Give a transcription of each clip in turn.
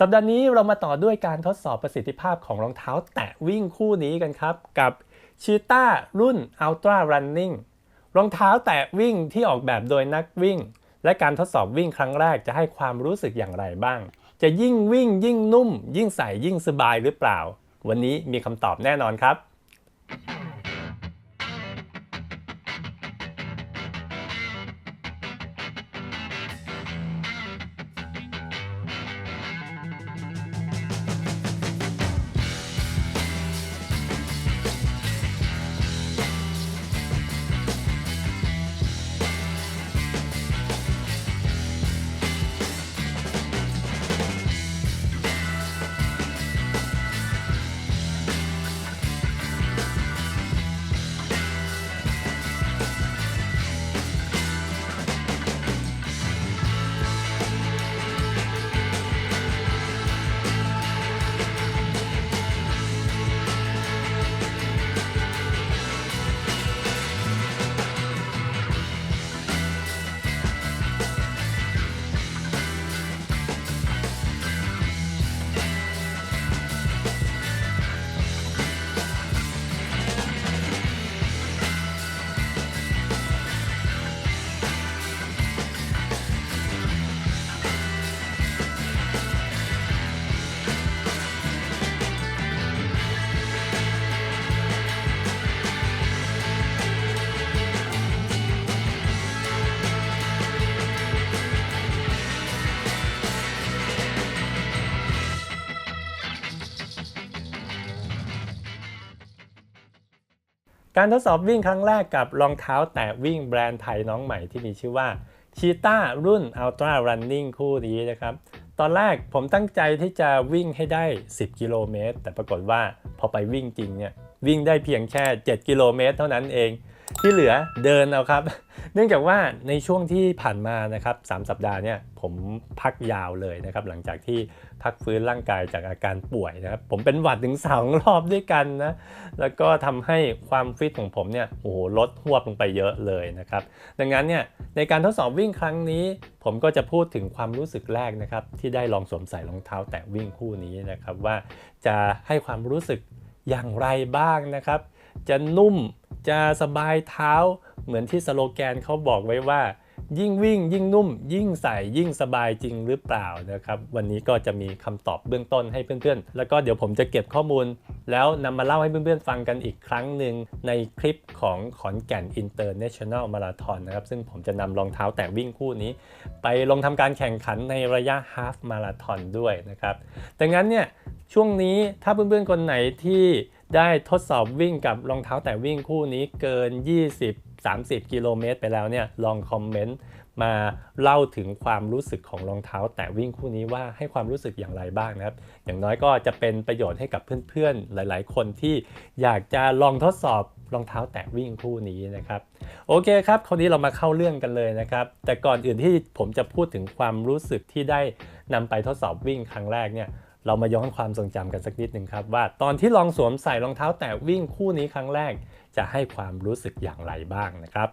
สัปดาห์นี้เรามาต่อด้วยการทดสอบประสิทธิภาพของรองเท้าแตะวิ่งคู่นี้กันครับ กับ Cheetah รุ่น Ultra Running รองเท้าแตะวิ่งที่ออกแบบโดยนักวิ่ง และการทดสอบวิ่งครั้งแรกจะให้ความรู้สึกอย่างไรบ้าง จะยิ่งวิ่งยิ่งนุ่ม ยิ่งใส่ยิ่งสบายหรือเปล่า วันนี้มีคำตอบแน่นอนครับ การทดสอบวิ่งครั้งแรกกับรองเท้าแตะวิ่งแบรนด์ไทยน้องใหม่ที่มีชื่อว่าชีต้ารุ่น Ultra Running คู่นี้นะครับ ตอนแรกผมตั้งใจที่จะวิ่งให้ได้ 10 กิโลเมตร แต่ปรากฏว่าพอไปวิ่งจริงเนี่ยวิ่งได้เพียงแค่ 7 กิโลเมตร เท่านั้นเอง ที่เหลือเดินเอาครับ เนื่องจากว่าในช่วงที่ผ่านมานะครับ3สัปดาห์เนี่ยผมพักยาวเลยนะครับหลังจากที่พักฟื้นร่างกายจากอาการป่วยนะครับผมเป็นหวัดถึงสองรอบด้วยกันนะแล้วก็ทำให้ความฟิตของผมเนี่ยโอ้โหลดหวบลงไปเยอะเลยนะครับดังนั้นเนี่ยในการทดสอบวิ่งครั้งนี้ ผมก็จะพูดถึงความรู้สึกแรกนะครับที่ได้ลองสวมใส่รองเท้าแตะวิ่งคู่นี้นะครับว่าจะให้ความรู้สึกอย่างไรบ้างนะครับ จะนุ่มจะสบายเท้า เหมือนที่สโลแกนเขาบอกไว้ว่า ยิ่งวิ่งยิ่งนุ่ม ยิ่งใส่ยิ่งสบายจริงหรือเปล่านะครับวันนี้ก็จะมีคำตอบเบื้องต้นให้เพื่อนๆ แล้วก็เดี๋ยวผมจะเก็บข้อมูล แล้วนำมาเล่าให้เพื่อนๆฟังกันอีกครั้งหนึ่งในคลิปของขอนแก่น International Marathon นะครับซึ่งผมจะนำรองเท้าแตะวิ่งคู่นี้ ไปลงทำการแข่งขันในระยะฮาฟมาราธอนด้วยนะครับดังนั้นเนี่ยช่วงนี้ถ้าเพื่อนๆคนไหนที่ ได้ทดสอบวิ่งกับรองเท้าแตะวิ่งคู่นี้เกิน 20 30 กิโลเมตรไปแล้วเนี่ยลองคอมเมนต์มาเล่าถึงความรู้สึกของรองเท้าแตะวิ่งคู่นี้ว่าให้ความรู้สึกอย่างไรบ้างนะครับ อย่างน้อยก็จะเป็นประโยชน์ให้กับเพื่อนๆ หลายๆ คนที่อยากจะลองทดสอบรองเท้าแตะวิ่งคู่นี้นะครับ โอเคครับคราวนี้เรามาเข้าเรื่องกันเลยนะครับ แต่ก่อนอื่นที่ผมจะพูดถึงความรู้สึกที่ได้นำไปทดสอบวิ่งครั้งแรกเนี่ย เรามาย้อนความทรงจำกันสักนิดหนึ่งครับ ว่าตอนที่ลองสวมใส่รองเท้าแตะวิ่งคู่นี้ครั้งแรก จะให้ความรู้สึกอย่างไรบ้างนะครับ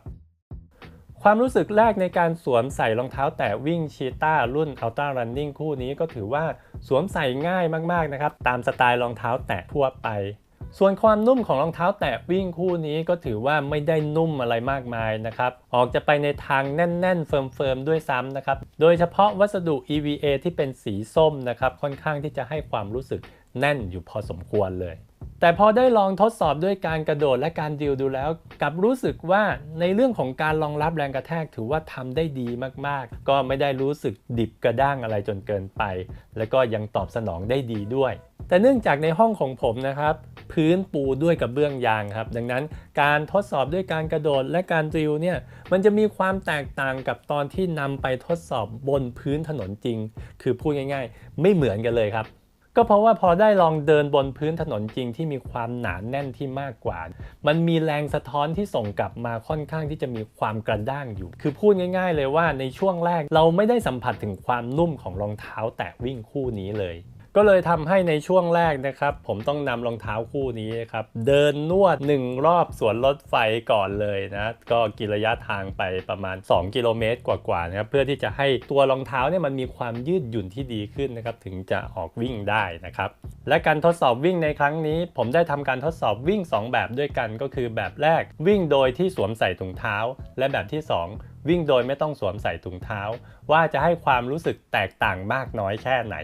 ความรู้สึกแรกในการสวมใส่รองเท้าแตะวิ่งชีต้ารุ่น Ultra Running คู่นี้ก็ถือว่าสวมใส่ง่ายมากๆนะครับ ตามสไตล์รองเท้าแตะทั่วไป ส่วนความนุ่มของรองเท้าแตะวิ่งคู่นี้ก็ถือว่าไม่ได้นุ่มอะไรมากมายนะครับ ออกจะไปในทางแน่นๆ เฟิร์มๆ ด้วยซ้ำนะครับ โดยเฉพาะวัสดุ EVA ที่เป็นสีส้มนะครับ ค่อนข้างที่จะให้ความรู้สึกแน่นอยู่พอสมควรเลย แต่พอได้ลองทดสอบด้วยการกระโดดและการดิวดูแล้วกลับรู้สึกว่าในเรื่องของการรองรับแรงกระแทกถือว่าทำได้ดีมากๆ ก็ไม่ได้รู้สึกดิบกระด้างอะไรจนเกินไป และก็ยังตอบสนองได้ดีด้วย แต่เนื่องจากในห้องของผมนะครับ พื้นปูด้วยกับเบื้องยางครับ ดังนั้นการทดสอบด้วยการกระโดดและการดิวเนี่ยมันจะมีความแตกต่างกับตอนที่นำไปทดสอบบนพื้นถนนจริง คือพูดง่ายๆ ไม่เหมือนกันเลยครับก็เพราะว่าพอได้ลองเดินบนพื้นถนนจริงที่มีความหนาแน่นที่มากกว่า มันมีแรงสะท้อนที่ส่งกลับมาค่อนข้างที่จะมีความกระด้างอยู่ คือพูดง่าย ๆ เลยว่าในช่วงแรกเราไม่ได้สัมผัสถึงความนุ่มของรองเท้าแตะวิ่งคู่นี้เลย ก็เลยทำให้ในช่วงแรกนะครับ ผมต้องนำรองเท้าคู่นี้ครับ เดินนวด 1 รอบสวนรถไฟก่อนเลยนะ ก็กินระยะทางไปประมาณ 2 กิโลเมตรกว่าๆนะครับเพื่อที่จะให้ตัวรองเท้าเนี่ยมันมีความยืดหยุ่นที่ดีขึ้นนะครับ ถึงจะออกวิ่งได้นะครับ และการทดสอบวิ่งในครั้งนี้ ผมได้ทำการทดสอบวิ่ง 2 แบบด้วยกันก็คือแบบแรก วิ่งโดยที่สวมใส่ถุงเท้า และแบบที่ 2 วิ่งโดยไม่ต้องสวมใส่ถุงเท้า ว่าจะให้ความรู้สึกแตกต่างมากน้อยแค่ไหน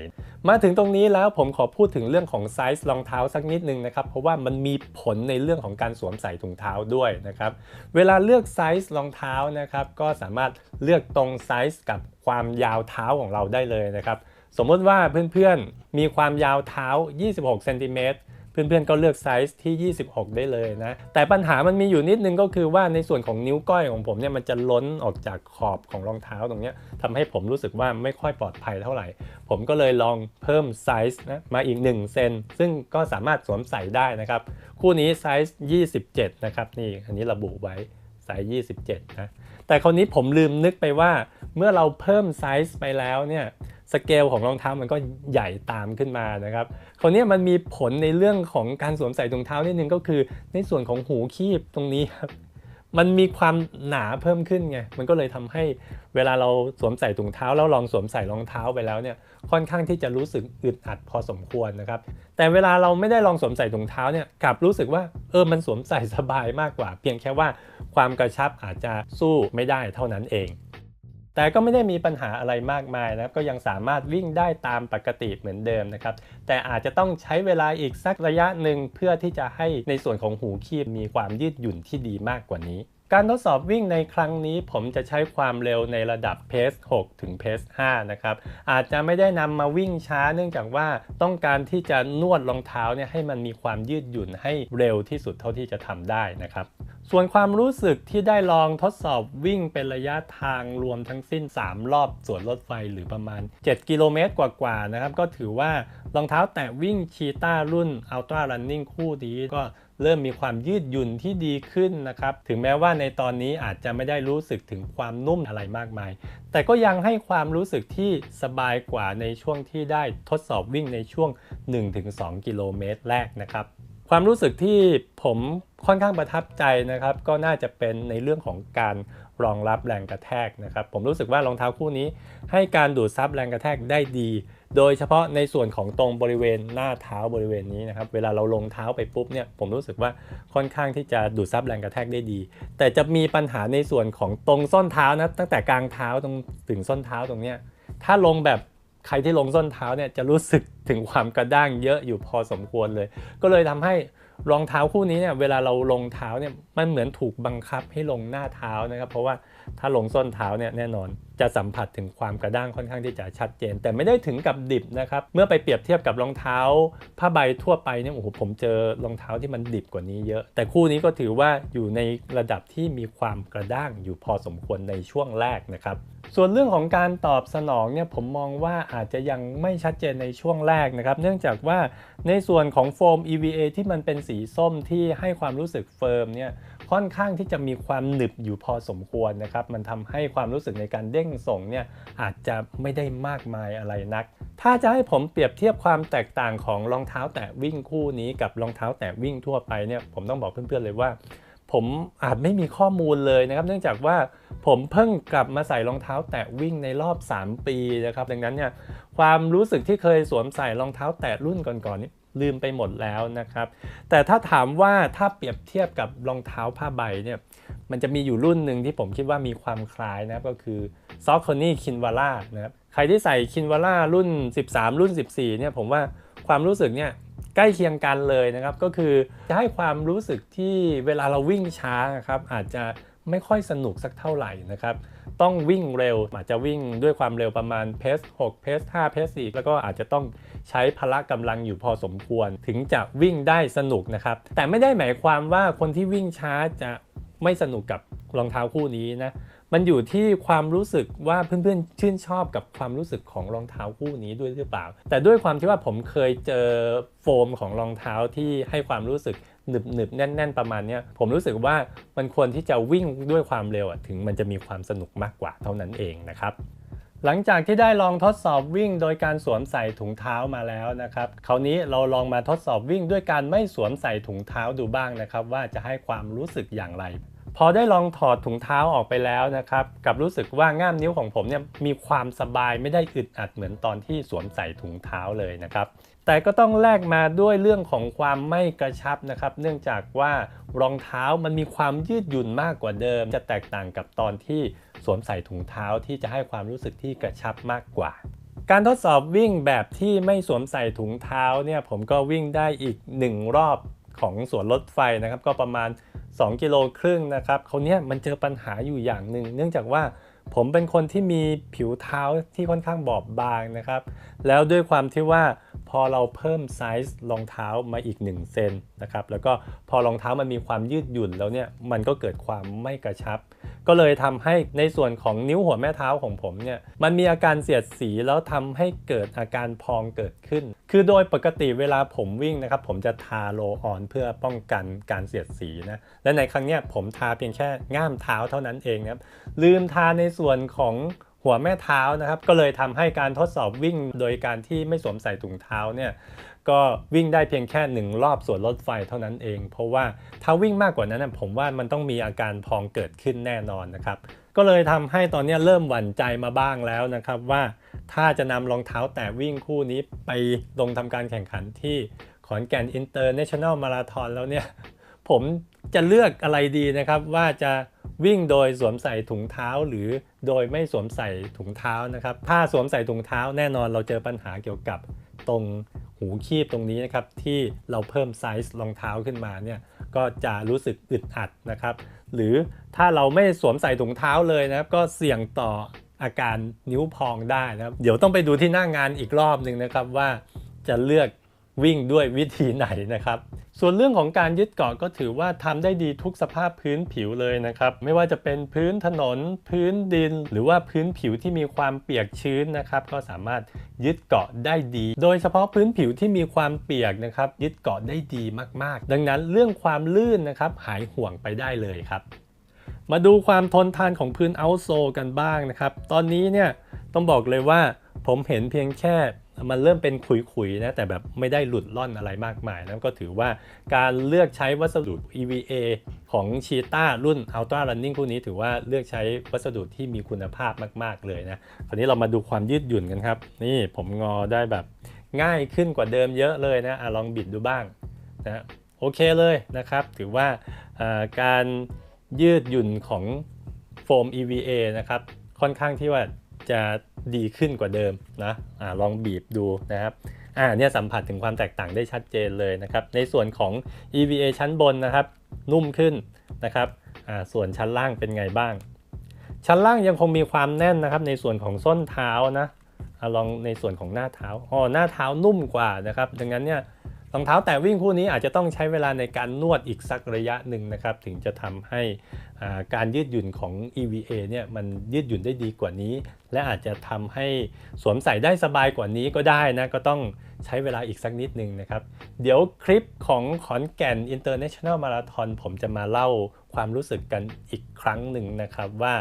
มาถึงตรงนี้แล้วผมขอพูดถึงเรื่องของไซส์รองเท้าสักนิดนึงนะครับ เพราะว่ามันมีผลในเรื่องของการสวมใส่ถุงเท้าด้วยนะครับเวลาเลือกไซส์รองเท้านะครับก็สามารถเลือกตรงไซส์กับความยาวเท้าของเราได้เลยนะครับ สมมติว่าเพื่อนๆ มีความยาวเท้า 26เซนติเมตรเพื่อนๆ ก็เลือกไซส์ที่ 26 ได้เลยนะ แต่ปัญหามันมีอยู่นิดนึงก็คือว่าในส่วนของนิ้วก้อยของผมเนี่ยมันจะล้นออกจากขอบของรองเท้าตรงนี้ทำให้ผมรู้สึกว่าไม่ค่อยปลอดภัยเท่าไหร่ ผมก็เลยลองเพิ่มไซส์นะมาอีก 1 เซน ซึ่งก็สามารถสวมใส่ได้นะครับ คู่นี้ไซส์ 27 นะครับ นี่อันนี้ระบุไว้ไซส์ 27 นะ แต่คราวนี้ผมลืมนึกไปว่าเมื่อเราเพิ่มไซส์ไปแล้วเนี่ย สเกลของรองเท้ามันก็ใหญ่ตามขึ้นมานะครับคราวนี้มันมีผลในเรื่องของการสวมใส่ถุงเท้านิดนึงก็คือ ในส่วนของหูคีบตรงนี้ครับมันมีความหนาเพิ่มขึ้นไง มันก็เลยทำให้เวลาเราสวมใส่ถุงเท้าแล้วลองสวมใส่รองเท้าไปแล้วเนี่ย ค่อนข้างที่จะรู้สึกอึดอัดพอสมควรนะครับ แต่เวลาเราไม่ได้ลองสวมใส่ถุงเท้าเนี่ย กลับรู้สึกว่าเออ มันสวมใส่สบายมากกว่า เพียงแค่ว่าความกระชับอาจจะสู้ไม่ได้เท่านั้นเอง แต่ก็ไม่ได้มีปัญหาอะไรมากมายนะครับก็ยังสามารถวิ่งได้ตามปกติเหมือนเดิมนะครับแต่อาจจะต้องใช้เวลาอีกสักระยะหนึ่งเพื่อที่จะให้ในส่วนของหูคีบมีความยืดหยุ่นที่ดีมากกว่านี้ การทดสอบวิ่งในครั้งนี้ผมจะใช้ความเร็วในระดับเพส6ถึงเพส5นะครับ อาจจะไม่ได้นำมาวิ่งช้าเนื่องจากว่าต้องการที่จะนวดรองเท้าเนี่ยให้มันมีความยืดหยุ่นให้เร็วที่สุดเท่าที่จะทำได้นะครับ ส่วนความรู้สึกที่ได้ลองทดสอบวิ่งเป็นระยะทางรวมทั้งสิ้น 3 รอบสวนรถไฟหรือประมาณ 7 กิโลเมตรกว่าๆนะครับ ก็ถือว่ารองเท้าแตะวิ่งชีต้ารุ่น Ultra Running คู่นี้ก็ เริ่มมีความยืดหยุ่นที่ดีขึ้นนะครับ ถึงแม้ว่าในตอนนี้อาจจะไม่ได้รู้สึกถึงความนุ่มอะไรมากมาย แต่ก็ยังให้ความรู้สึกที่สบายกว่าในช่วงที่ได้ทดสอบวิ่งในช่วง 1-2 กิโลเมตรแรกนะครับ ความรู้สึกที่ผมค่อนข้างประทับใจนะครับ ก็น่าจะเป็นในเรื่องของการรองรับแรงกระแทกนะครับ ผมรู้สึกว่ารองเท้าคู่นี้ ให้การดูดซับแรงกระแทกได้ดี โดยเฉพาะในส่วนของตรงบริเวณหน้าเท้าบริเวณนี้นะครับ เวลาเราลงเท้าไปปุ๊บเนี่ย ผมรู้สึกว่าค่อนข้างที่จะดูดซับแรงกระแทกได้ดี แต่จะมีปัญหาในส่วนของตรงส้นเท้านะ ตั้งแต่กลางเท้าตรงถึงส้นเท้าตรงเนี้ย ถ้าลงแบบใครที่ลงส้นเท้าเนี่ยจะรู้สึกถึงความกระด้างเยอะอยู่พอสมควรเลย ก็เลยทำให้รองเท้าคู่นี้เนี่ยเวลาเราลงเท้าเนี่ยมันเหมือนถูกบังคับให้ลงหน้าเท้านะครับ เพราะว่า ถ้าลงส้นเท้าเนี่ยแน่นอนจะสัมผัสถึงความกระด้างค่อนข้างที่จะชัดเจน แต่ไม่ได้ถึงกับดิบนะครับเมื่อไปเปรียบเทียบกับรองเท้าผ้าใบทั่วไปเนี่ยโอ้โหผมเจอรองเท้าที่มันดิบกว่านี้เยอะ แต่คู่นี้ก็ถือว่าอยู่ในระดับที่มีความกระด้างอยู่พอสมควรในช่วงแรกนะครับส่วนเรื่องของการตอบสนองเนี่ยผมมองว่าอาจจะยังไม่ชัดเจนในช่วงแรกนะครับ เนื่องจากว่าในส่วนของโฟม EVA ที่มันเป็นสีส้มที่ให้ความรู้สึกเฟิร์มเนี่ย ค่อนข้างที่จะมีความหนึบอยู่พอสมควรนะครับ มันทำให้ความรู้สึกในการเด้งส่งเนี่ยอาจจะไม่ได้มากมายอะไรนัก ถ้าจะให้ผมเปรียบเทียบความแตกต่างของรองเท้าแตะวิ่งคู่นี้กับรองเท้าแตะวิ่งทั่วไปเนี่ยผมต้องบอกเพื่อนๆเลยว่า ผมอาจไม่มีข้อมูลเลยนะครับ เนื่องจากว่าผมเพิ่งกลับมาใส่รองเท้าแตะวิ่งในรอบ 3 ปีนะครับ ดังนั้นเนี่ยความรู้สึกที่เคยสวมใส่รองเท้าแตะรุ่นก่อนๆนี่ ลืมไปหมดแล้วนะครับ แต่ถ้าถามว่าถ้าเปรียบเทียบกับรองเท้าผ้าใบเนี่ยมันจะมีอยู่รุ่นหนึ่งที่ผมคิดว่ามีความคล้ายนะครับก็คือซอ c คอนี่คินวาร่านะครับใครที่ใส่คินวาร่ารุ่น 13 รุ่น 14เนี่ยผมว่าความรู้สึกเนี่ยใกล้เคียงกันเลยนะครับ ก็คือจะให้ความรู้สึกที่เวลาเราวิ่งช้านะครับอาจจะไม่ค่อยสนุกสักเท่าไหร่นะครับ ต้องวิ่งเร็ว อาจจะวิ่งด้วยความเร็วประมาณเพส6เพส5เพส4แล้วก็อาจจะต้องใช้พละกำลังอยู่พอสมควร ถึงจะวิ่งได้สนุกนะครับ แต่ไม่ได้หมายความว่าคนที่วิ่งช้าจะไม่สนุกกับรองเท้าคู่นี้นะ มันอยู่ที่ความรู้สึกว่าเพื่อนๆ ชื่นชอบกับความรู้สึกของรองเท้าคู่นี้ด้วยหรือเปล่า แต่ด้วยความที่ว่าผมเคยเจอโฟมของรองเท้าที่ให้ความรู้สึก หนึบหนึบแน่น ๆ ประมาณนี้ผมรู้สึกว่ามันควรที่จะวิ่งด้วยความเร็วถึงมันจะมีความสนุกมากกว่าเท่านั้นเองนะครับหลังจากที่ได้ลองทดสอบวิ่งโดยการสวมใส่ถุงเท้ามาแล้วนะครับ คราวนี้เราลองมาทดสอบวิ่งด้วยการไม่สวมใส่ถุงเท้าดูบ้างนะครับ ว่าจะให้ความรู้สึกอย่างไร พอได้ลองถอดถุงเท้าออกไปแล้วนะครับกับรู้สึกว่าง่ามนิ้วของผมเนี่ยมีความสบายไม่ได้อึดอัดเหมือนตอนที่สวมใส่ถุงเท้าเลยนะครับ แต่ก็ต้องแลกมาด้วยเรื่องของความไม่กระชับนะครับ เนื่องจากว่ารองเท้ามันมีความยืดหยุ่นมากกว่าเดิม จะแตกต่างกับตอนที่สวมใส่ถุงเท้าที่จะให้ความรู้สึกที่กระชับมากกว่า การทดสอบวิ่งแบบที่ไม่สวมใส่ถุงเท้าเนี่ยผมก็วิ่งได้อีก 1 รอบของสวนรถไฟนะครับ ก็ประมาณ 2 กิโลครึ่งนะครับเขาเนี้ยมันเจอปัญหาอยู่อย่างหนึ่งเนื่องจากว่า ผมเป็นคนที่มีผิวเท้าที่ค่อนข้างบอบบางนะครับ แล้วด้วยความที่ว่าพอเราเพิ่มไซส์รองเท้ามาอีก1เซนนะครับ แล้วก็พอรองเท้ามันมีความยืดหยุ่นแล้วเนี่ย มันก็เกิดความไม่กระชับ ก็เลยทำให้ในส่วนของนิ้วหัวแม่เท้าของผมเนี่ยมันมีอาการเสียดสีแล้วทำให้เกิดอาการพองเกิดขึ้น คือโดยปกติเวลาผมวิ่งนะครับผมจะทาโลออนเพื่อป้องกันการเสียดสีนะและในครั้งเนี้ยผมทาเพียงแค่ง่ามเท้าเท่านั้นเองนะครับลืมทาในส่วนของหัวแม่เท้านะครับ ก็เลยทำให้การทดสอบวิ่งโดยการที่ไม่สวมใส่ถุงเท้าเนี่ย ก็วิ่งได้เพียงแค่หนึ่งรอบสวนรถไฟเท่านั้นเอง เพราะว่าถ้าวิ่งมากกว่านั้นผมว่ามันต้องมีอาการพองเกิดขึ้นแน่นอนนะครับ ก็เลยทำให้ตอนนี้เริ่มหวั่นใจมาบ้างแล้วนะครับว่าถ้าจะนำรองเท้าแตะวิ่งคู่นี้ไปลงทำการแข่งขันที่ขอนแก่นอินเตอร์เนชั่นแนลมาราธอนแล้วเนี่ยผมจะเลือกอะไรดีนะครับว่าจะวิ่งโดยสวมใส่ถุงเท้าหรือโดยไม่สวมใส่ถุงเท้านะครับ ถ้าสวมใส่ถุงเท้าแน่นอนเราเจอปัญหาเกี่ยวกับตรง หูคีบตรงนี้นะครับที่เราเพิ่มไซส์รองเท้าขึ้นมาเนี่ยก็จะรู้สึกอึดอัดนะครับ หรือถ้าเราไม่สวมใส่ถุงเท้าเลยนะครับ ก็เสี่ยงต่ออาการนิ้วพองได้นะครับ เดี๋ยวต้องไปดูที่หน้างงานอีกรอบหนึ่งนะครับว่าจะเลือก วิ่งด้วยวิธีไหนนะครับ ส่วนเรื่องของการยึดเกาะก็ถือว่าทำได้ดีทุกสภาพพื้นผิวเลยนะครับ ไม่ว่าจะเป็นพื้นถนน พื้นดิน หรือว่าพื้นผิวที่มีความเปียกชื้นนะครับ ก็สามารถยึดเกาะได้ดี โดยเฉพาะพื้นผิวที่มีความเปียกนะครับ ยึดเกาะได้ดีมากๆ ดังนั้นเรื่องความลื่นนะครับหายห่วงไปได้เลยครับ มาดูความทนทานของพื้นเอาโซกันบ้างนะครับ ตอนนี้เนี่ยต้องบอกเลยว่าผมเห็นเพียงแค่ มันเริ่มเป็นขุยๆนะแต่แบบไม่ได้หลุดล่อนอะไรมากมายนะก็ถือว่าการเลือกใช้วัสดุ EVA ของ Cheetah รุ่น Ultra Running คู่นี้ถือว่าเลือกใช้วัสดุที่มีคุณภาพมาก ๆ เลยนะคราวนี้เรามาดูความยืดหยุ่นกันครับ นี่ผมงอได้แบบง่ายขึ้นกว่าเดิมเยอะเลยนะอะลองบิดดูบ้างนะโอเคเลยนะครับ ถือว่าการยืดหยุ่นของโฟม EVA นะครับค่อนข้างที่ว่า จะดีขึ้นกว่าเดิมนะอะลองบีบดูนะครับอ่าเนี่ยสัมผัสถึงความแตกต่างได้ชัดเจนเลยนะครับ ในส่วนของ EVA ชั้นบนนะครับ นุ่มขึ้นนะครับอ่าส่วนชั้นล่างเป็นไงบ้าง ชั้นล่างยังคงมีความแน่นนะครับ ในส่วนของส้นเท้านะอะลองในส่วนของหน้าเท้าอ๋อหน้าเท้านุ่มกว่านะครับ ดังนั้นเนี่ย รองเท้าแตะวิ่งคู่นี้อาจจะต้องใช้เวลาในการนวดอีกสักระยะหนึ่งนะครับ ถึงจะทำให้การยืดหยุ่นของ EVA เนี่ยมันยืดหยุ่นได้ดีกว่านี้ และอาจจะทำให้สวมใส่ได้สบายกว่านี้ก็ได้นะ ก็ต้องใช้เวลาอีกสักนิดหนึ่งนะครับ เดี๋ยวคลิปของขอนแก่น International Marathon ผมจะมาเล่าความรู้สึกกันอีกครั้งหนึ่งนะครับว่า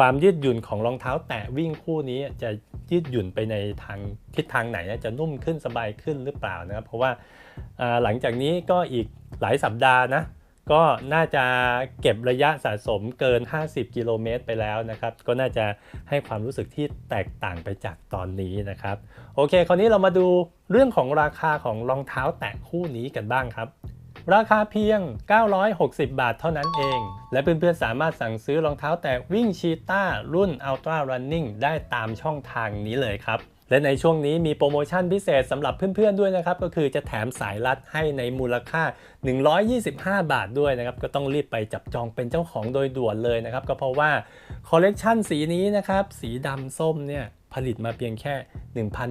ความยืดหยุ่นของรองเท้าแตะวิ่งคู่นี้จะยืดหยุ่นไปในทางทิศทางไหนจะนุ่มขึ้นสบายขึ้นหรือเปล่านะครับ เพราะว่าหลังจากนี้ก็อีกหลายสัปดาห์นะก็น่าจะเก็บระยะสะสมเกิน 50 กิโลเมตรไปแล้วนะครับ ก็น่าจะให้ความรู้สึกที่แตกต่างไปจากตอนนี้นะครับ โอเค คราวนี้เรามาดูเรื่องของราคาของรองเท้าแตะคู่นี้กันบ้างครับ ราคาเพียง 960 บาทเท่านั้นเอง และเพื่อนๆสามารถสั่งซื้อรองเท้าแตะวิ่งชีต้ารุ่น Ultra Running ได้ตามช่องทางนี้เลยครับและในช่วงนี้มีโปรโมชั่นพิเศษสำหรับเพื่อนๆด้วยนะครับ ก็คือจะแถมสายรัดให้ในมูลค่า 125 บาทด้วยนะครับ ก็ต้องรีบไปจับจองเป็นเจ้าของโดยด่วนเลยนะครับ ก็เพราะว่าคอลเลกชันสีนี้นะครับ สีดำส้มเนี่ย ผลิตมาเพียงแค่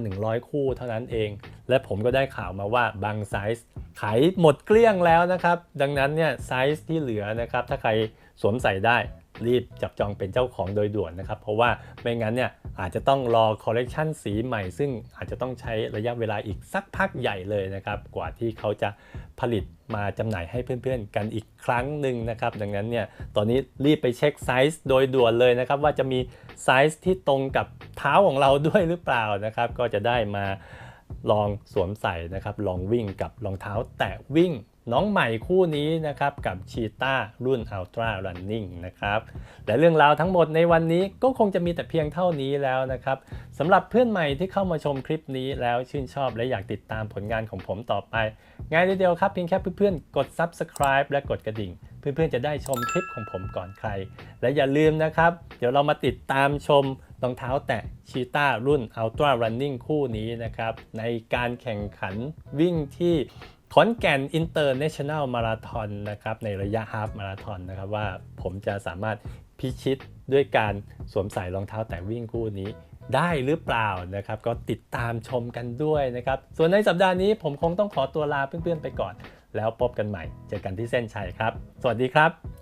1,100 คู่เท่านั้นเอง และผมก็ได้ข่าวมาว่าบางไซส์ขายหมดเกลี้ยงแล้วนะครับ ดังนั้นเนี่ยไซส์ที่เหลือนะครับ ถ้าใครสวมใส่ได้ รีบจับจองเป็นเจ้าของโดยด่วนนะครับ เพราะว่าไม่งั้นเนี่ยอาจจะต้องรอคอลเลกชันสีใหม่ ซึ่งอาจจะต้องใช้ระยะเวลาอีกสักพักใหญ่เลยนะครับ กว่าที่เขาจะผลิตมาจำหน่ายให้เพื่อนๆ กันอีกครั้งหนึ่งนะครับ ดังนั้นเนี่ยตอนนี้รีบไปเช็คไซส์โดยด่วนเลยนะครับ ว่าจะมีไซส์ที่ตรงกับเท้าของเราด้วยหรือเปล่านะครับ ก็จะได้มาลองสวมใส่นะครับ ลองวิ่งกับรองเท้าแตะวิ่ง น้องใหม่คู่นี้นะครับกับชีตารุ่น Ultra Running นะครับและเรื่องราวทั้งหมดในวันนี้ก็คงจะมีแต่เพียงเท่านี้แล้วนะครับสำหรับเพื่อนใหม่ที่เข้ามาชมคลิปนี้แล้วชื่นชอบและอยากติดตามผลงานของผมต่อไป ง่ายเดียวครับเพียงแค่เพื่อนๆ กด Subscribe และกดกระดิ่ง เพื่อนๆจะได้ชมคลิปของผมก่อนใคร และอย่าลืมนะครับ เดี๋ยวเรามาติดตามชมรองเท้าแตะชีตารุ่น Ultra Running คู่นี้นะครับในการแข่งขันวิ่งที่ ขอนแก่นอินเตอร์เนชั่นแนลมาราทอนนะครับในระยะฮาฟมาราทอนนะครับว่าผมจะสามารถพิชิตด้วยการสวมใส่รองเท้าแตะวิ่งคู่นี้ได้หรือเปล่านะครับ ก็ติดตามชมกันด้วยนะครับ ส่วนในสัปดาห์นี้ผมคงต้องขอตัวลาเพื่อนๆไปก่อน แล้วพบกันใหม่ เจอกันที่เส้นชัยครับ สวัสดีครับ